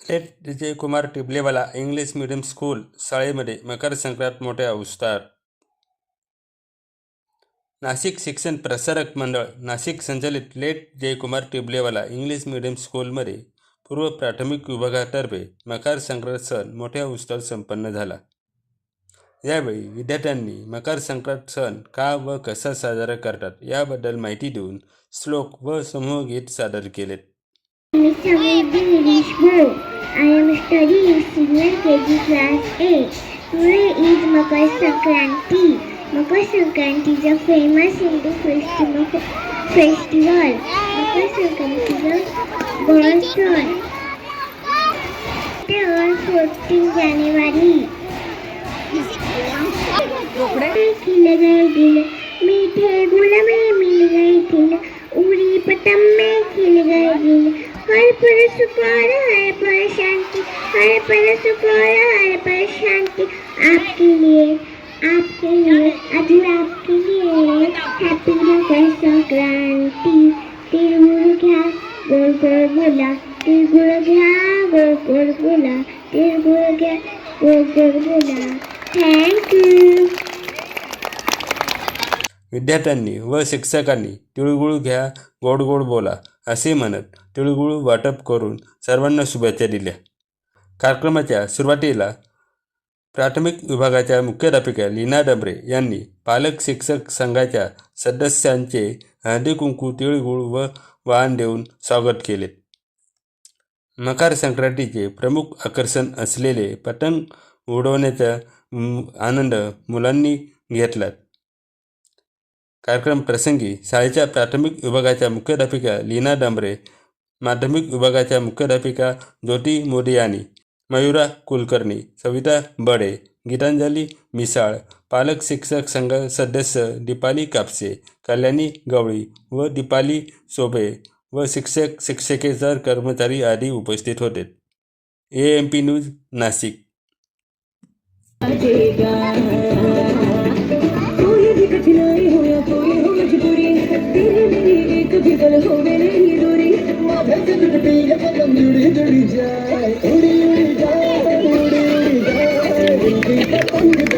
थेट Vijaykumar Tiblewala English medium school शाळेमध्ये मकर संक्रांत मोठ्या उत्साहात. नाशिक शिक्षण प्रसारक मंडळ नाशिक संचालित late Jaykumar Tiblewala English medium स्कूलमध्ये पूर्व प्राथमिक विभागातर्फे मकर संक्रांत सण मोठ्या उस्तार संपन्न झाला. यावेळी विद्यार्थ्यांनी मकर संक्रांत सण का व कसा साजरा करतात याबद्दल माहिती देऊन श्लोक व समूह गीत सादर केलेत. I am studying senior KG class 8. Today is Makar Sankranti. Makar Sankranti is a famous Hindu festival. festival. Makar Sankranti is a birth son. They are 14 January. हर पर सुपार हर पर शांति हर पर सुपार हर पर शांति आपके लिए आपके लिए अधूर आपके लिए हैप्पी मकर संक्रांति तिरुगुरु घ्या गोड गोड बोला तिरुगुरु घ्या गोड गोड बोला तिरगुळ घ्या गोड गोड बोला थैंक यू विद्यार्थ्यांनी व शिक्षकांनी तिळगुळ घ्या गोड गोड बोला असे म्हणत तिळगुळ वाटप करून सर्वांना शुभेच्छा दिल्या. कार्यक्रमाच्या सुरुवातीला प्राथमिक विभागाच्या मुख्याध्यापिका लीना डबरे यांनी पालक शिक्षक संघाच्या सदस्यांचे हळदी कुंकू तिळगुळ व वाहन देऊन स्वागत केले. मकर संक्रांतीचे प्रमुख आकर्षण असलेले पतंग उडवण्याचा आनंद मुलांनी घेतला. कार्यक्रम प्रसंगी शाळेच्या प्राथमिक विभागाच्या मुख्याध्यापिका लीना डांबरे माध्यमिक विभागाच्या मुख्याध्यापिका ज्योती मोदियानी मयुरा कुलकर्णी सविता बडे गीतांजली मिसाळ पालक शिक्षक संघ सदस्य दीपाली कापसे कल्याणी गवळी व दीपाली सोबे व शिक्षक शिक्षकेतर कर्मचारी आदी उपस्थित होते. A M P news Nashik. মেরে কদম জুড়ি জুড়ি যায় উড়ি উড়ি যায় উড়ি উড়ি যায়